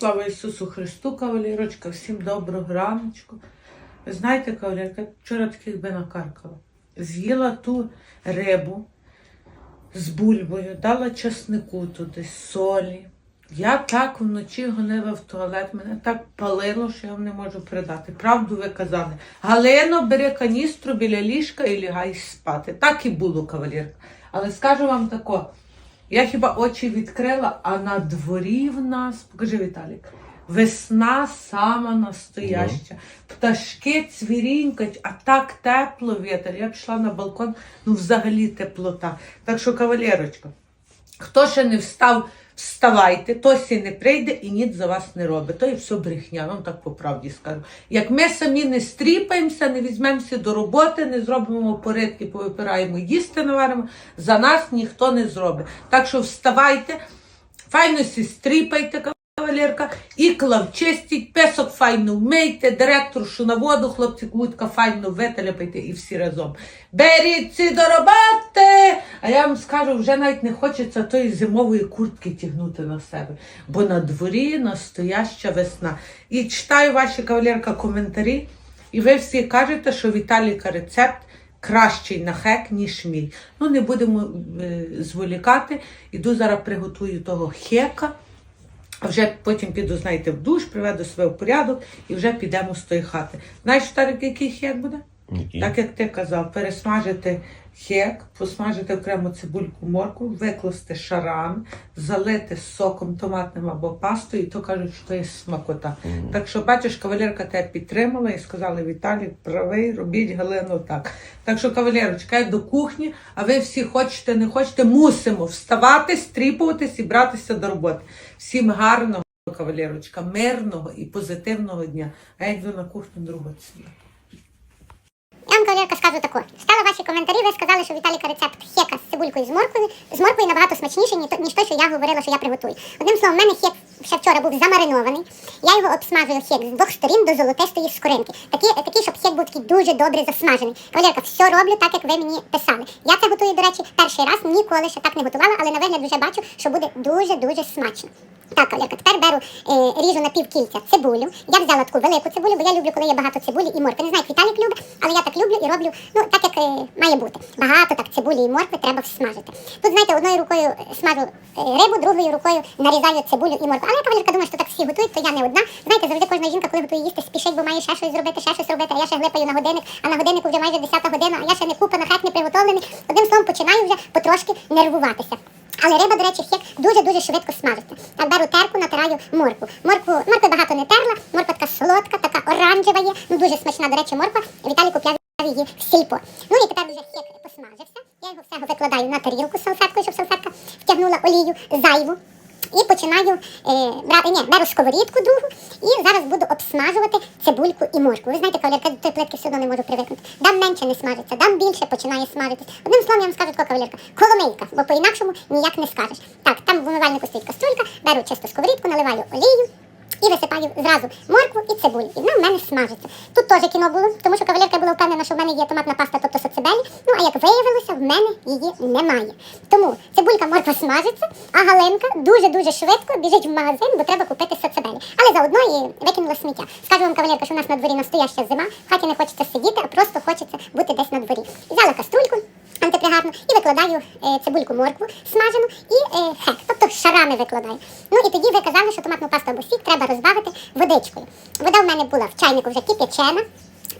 Слава Ісусу Христу, кавалерочка, всім доброго раночку. Ви знаєте, кавалерка, вчора таких би накаркала. З'їла ту рибу з бульбою, дала часнику туди, солі. Я так вночі гонила в туалет, мене так палило, що я вам не можу передати. Правду ви казали. Галино, бери каністру біля ліжка і лягай спати. Так і було, кавалерка. Але скажу вам тако, я хіба очі відкрила, а на дворі в нас, покажи Віталік, весна сама настояща. Пташки цвірінькать, а так тепло вітер. Я пішла на балкон, ну взагалі теплота. Так що, кавалерочка, хто ще не встав, вставайте, тосі не прийде і ніч за вас не робить. То і все брехня, вам так по правді скажу. Як ми самі не стріпаємося, не візьмемося до роботи, не зробимо порядки, повипираємо, їсти наваримо, за нас ніхто не зробить. Так що вставайте, файно сі стріпайте, кавалерка, ікла вчистіть, песок файно вмийте, директоршу на воду, хлопці кутка файно вителяпайте і всі разом. Беріться до роботи! А я вам скажу, вже навіть не хочеться тої зимової куртки тягнути на себе, бо на дворі настояща весна. І читаю ваші кавалерка коментарі, і ви всі кажете, що Віталіка рецепт кращий на хек, ніж мій. Ну, не будемо е, зволікати. Іду зараз приготую того хека. Вже потім піду, знаєте, в душ, приведу себе в порядок і вже підемо з тої хати. Знаєш, Тарик, який хек буде? Які? Так як ти казав, пересмажити хек, посмажити окремо цибульку морку, викласти шарами, залити соком томатним або пастою, і то кажуть, що є смакота. Так що, бачиш, кавалерка тебе підтримала і сказала, Віталій, правий, робіть Галину так. Так що, кавалерочка, я до кухні, а ви всі хочете, не хочете, мусимо вставати, стріпуватись і братися до роботи. Всім гарного, кавалерочка, мирного і позитивного дня. А я йду на кухню другого цвіту. Кавалерка, скажу тако. Читала ваші коментарі, ви сказали, що Віталіка рецепт хека з цибулькою з морквою, з морквою набагато смачніший, ніж той, що я говорила, що я приготую. Одним словом, в мене хек ще вчора був замаринований. Я його обсмажую хек з двох сторін до золотистої скоринки. Такий, такий, щоб хек був такий дуже добре засмажений. Кавалерка, все роблю так, як ви мені писали. Я це готую, до речі, перший раз, ніколи ще так не готувала, але на вигляд вже бачу, що буде дуже-дуже смачно. Так, кавалерка, тепер беру е, ріжу на півкільця цибулю. Я взяла таку велику цибулю, бо я люблю, коли є багато цибулі і моркви. Не знаю, як Віталік любить, але я так люблю і роблю, ну так як е, має бути. Багато так цибулі і моркви треба всмажити. Тут, знаєте, одною рукою е, смажу е, рибу, другою рукою нарізаю цибулю і моркву. Але я кавалерка думаю, що так всі готують, то я не одна. Знаєте, завжди кожна жінка, коли готує їсти, спішить, бо має ще щось зробити, ще щось робити. А я ще глипаю на годинник, а на годиннику вже майже 10 година, а я ще не купана, хек не приготовлений. Одним словом, починаю вже потрошки нервуватися. Але риба, до речі, хек дуже-дуже швидко смажиться. Так беру терку, натираю моркву. Моркву, моркви багато не терла, морква така солодка, така оранжева є. Ну дуже смачна, до речі, морква. Віталій купляв її в сільпо. Ну і тепер вже хек посмажився. Я його всього викладаю на тарілку з салфеткою, щоб салфетка втягнула олію зайву. І починаю е, брати, ні, беру сковорідку другу і зараз буду обсмажувати цибульку і моркву. Ви знаєте, кавалерка до тої плитки все одно не можу привикнути. Дам менше не смажиться, дам більше починає смажитись. Одним словом, я вам скажу така кавалерка, коломийка, бо по-інакшому ніяк не скажеш. Так, там в умивальнику стоїть каструлька, беру чисту сковорідку, наливаю олію. І висипаю зразу моркву і цибулю. І вона в мене смажиться. Тут теж кіно було, тому що кавалерка була впевнена, що в мене є томатна паста, тобто соцебелі. Ну а як виявилося, в мене її немає. Тому цибулька морква смажиться, а Галинка дуже-дуже швидко біжить в магазин, бо треба купити соцебелі. Але заодно і викинула сміття. Скажу вам, кавалерка, що у нас на дворі настояща зима, в хаті не хочеться сидіти, а просто хочеться бути десь на дворі. Взяла каструльку антипригарну і викладаю е, цибульку моркву смажену і е, хек, шарами викладаю. Ну і тоді ви казали, що томатну пасту або сік треба розбавити водичкою. Вода в мене була в чайнику вже кипячена,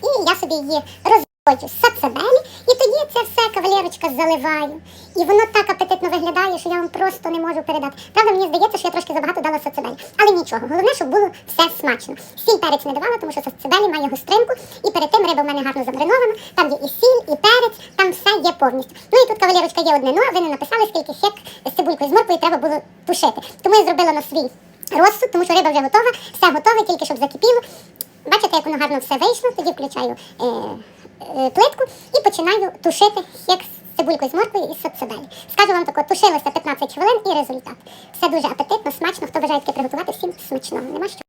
і я собі її розводжу з сацебелі, і тоді це все кавалерочка заливаю. І воно так апетитно виглядає, що я вам просто не можу передати. Правда, мені здається, що я трошки забагато дала сацебелі. Але нічого, головне, щоб було все смачно. Сіль перець не давала, тому що сацебелі має гостринку, і перед тим риба в мене гарно замаринована. Там є і сіль, і перець, там все є повністю. Ну і тут кавалерочка є одне, ну а ви не написали, скільки хек з з морквою треба було тушити. Тому я зробила на свій розсуд, тому що риба вже готова, все готове, тільки щоб закипіло. Бачите, як воно гарно все вийшло, тоді включаю е, е, плитку і починаю тушити як з цибулькою з морквою і соцебелі. Скажу вам тако, тушилося 15 хвилин і результат. Все дуже апетитно, смачно. Хто бажає таке приготувати, всім смачного. Нема що.